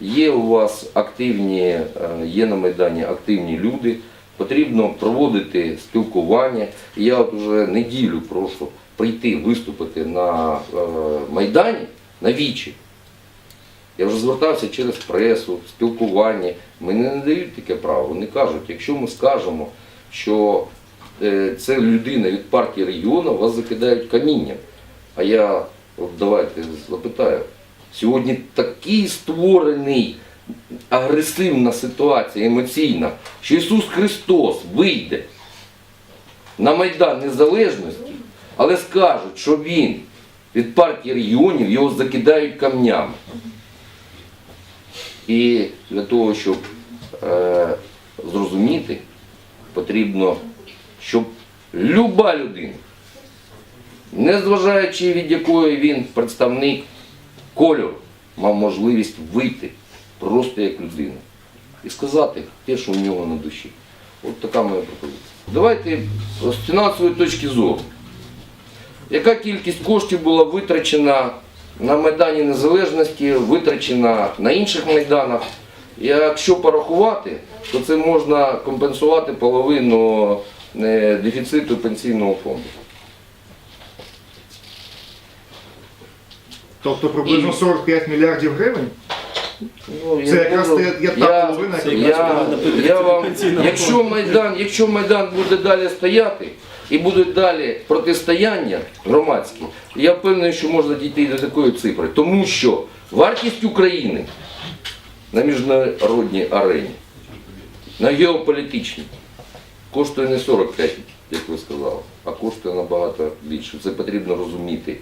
Є у вас активні, е, є на Майдані активні люди, потрібно проводити спілкування. Я от вже неділю прошу прийти виступити на е, Майдані на вічі. Я вже звертався через пресу, спілкування. Мені не дають таке право. Вони кажуть, якщо ми скажемо, що е, це людина від партії регіону, вас закидають камінням. А я давайте запитаю, сьогодні такий створений агресивна ситуація, емоційна, що Ісус Христос вийде на Майдан Незалежності, але скажуть, що Він від партії регіонів його закидають камнями. І для того, щоб е, зрозуміти, потрібно, щоб люба людина, незважаючи від якої він представник кольору, мав можливість вийти просто як людина і сказати те, що у нього на душі. От така моя пропозиція. Давайте з фінансової точки зору. Яка кількість коштів була витрачена на Майдані Незалежності, витрачена на інших майданах? Якщо порахувати, то це можна компенсувати половину е, дефіциту пенсійного фонду. Тобто приблизно 45 мільярдів гривень? Ну, Це я якраз можу- є та я- половина, яка я, вам, якщо Майдан, якщо Майдан буде далі стояти і будуть далі протистояння громадські, я впевнений, що можна дійти до такої цифри. Тому що вартість України на міжнародній арені, на геополітичній, коштує не 45, як ви сказали, а коштує набагато більше. Це потрібно розуміти.